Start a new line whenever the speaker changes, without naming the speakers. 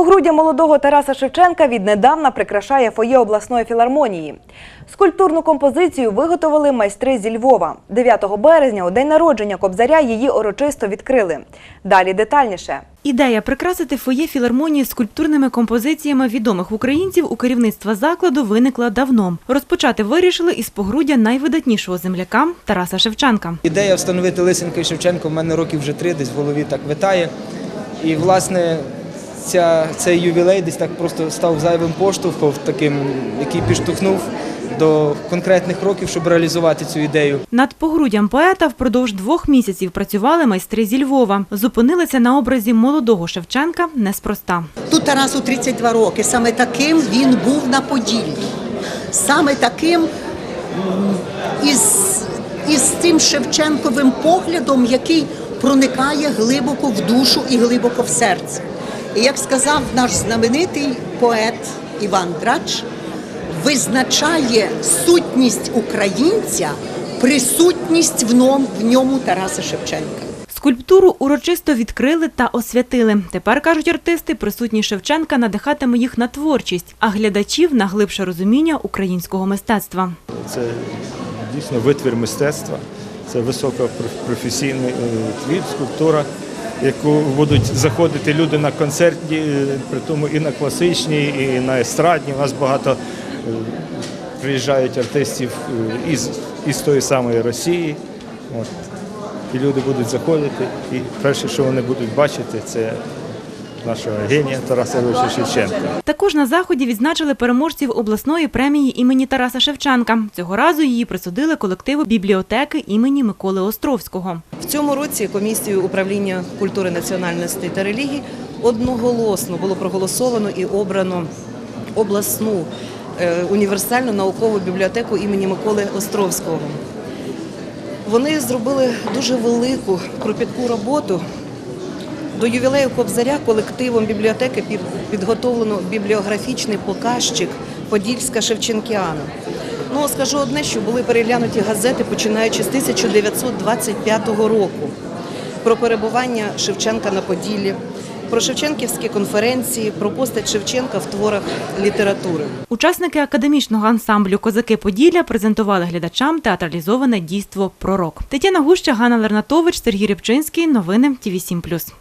Погруддя молодого Тараса Шевченка віднедавна прикрашає фоє обласної філармонії. Скульптурну композицію виготовили майстри зі Львова. 9 березня, у день народження Кобзаря, її урочисто відкрили. Далі детальніше.
Ідея прикрасити фоє філармонії скульптурними композиціями відомих українців у керівництва закладу виникла давно. Розпочати вирішили із погруддя найвидатнішого земляка Тараса Шевченка.
Ідея встановити Лисенка і Шевченко в мене років вже три, десь в голові так витає. І, власне, ця, цей ювілей десь так просто став зайвим поштовхом, таким, який підштовхнув до конкретних років, щоб реалізувати цю ідею.
Над погруддям поета впродовж двох місяців працювали майстри зі Львова. Зупинилися на образі молодого Шевченка неспроста.
Тут Тарасу 32 роки. Саме таким він був на Поділлі. Саме таким із, із цим Шевченковим поглядом, який проникає глибоко в душу і глибоко в серце. І як сказав наш знаменитий поет Іван Драч, визначає сутність українця, присутність в ньому, в ньому Тараса Шевченка.
Скульптуру урочисто відкрили та освятили. Тепер, кажуть артисти, присутність Шевченка надихатиме їх на творчість, а глядачів на глибше розуміння українського мистецтва.
Це дійсно витвір мистецтва, це високопрофесійний е, твір, скульптура, яку будуть заходити люди на концертні, е, при тому і на класичні, і на естрадні. У нас багато е, приїжджають артистів е, із, із тої самої Росії. От. І люди будуть заходити, і перше, що вони будуть бачити, це нашого генія Тараса Ілліча Шевченка.
Також на заході відзначили переможців обласної премії імені Тараса Шевченка. Цього разу її присудили колективу бібліотеки імені Миколи Островського.
В цьому році комісією управління культури національності та релігій одноголосно було проголосовано і обрано обласну е, універсальну наукову бібліотеку імені Миколи Островського. Вони зробили дуже велику кропітку роботу. До ювілею Кобзаря колективом бібліотеки під- підготовлено бібліографічний показчик Подільська Шевченкіана. Ну, скажу одне, що були переглянуті газети, починаючи з 1925 року, про перебування Шевченка на Поділлі, про Шевченківські конференції, про постать Шевченка в творах літератури.
Учасники академічного ансамблю Козаки Поділля презентували глядачам театралізоване дійство Пророк. Тетяна Гуща, Ганна Лернатович, Сергій Рибчинський. Новини ТІВІ 7+.